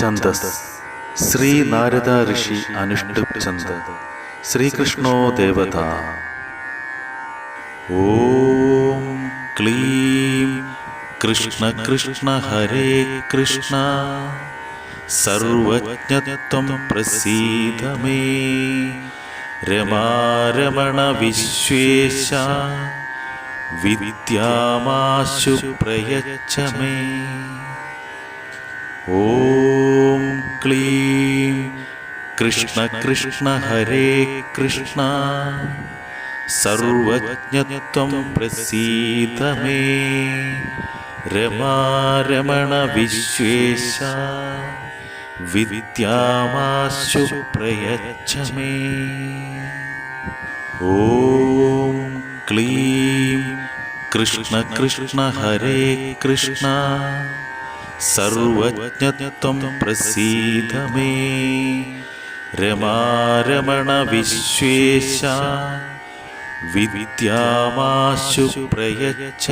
ഛന്ദസ്. ശ്രീ നാരദ ഋഷി അനുഷ്ടുപ് ഛന്ദ ശ്രീകൃഷ്ണോ ദേവത. ഓം ക്ലീം. കൃഷ്ണ കൃഷ്ണ ഹരേ കൃഷ്ണ. സർവജ്ഞത്വം പ്രസീദ മേ രമാരമണ വിശ്വേശ. വിദ്യാമാശു പ്രയച്ഛ മേ ഓം ക്ലീം കൃഷ്ണ കൃഷ്ണ ഹരേ കൃഷ്ണ. സർവജ്ഞത്വം പ്രസീതമേ. രമാരമണ വിശ്വേശ. വിദ്യാമാശു പ്രയച്ഛമേ. ഓം ക്ലീം. കൃഷ്ണ കൃഷ്ണ ഹരേ കൃഷ്ണ. സർവജ്ഞത്വം പ്രസീദ മേ രമാരമണ വിശ്വേശ വിദ്യാമാശു പ്രയച്ഛ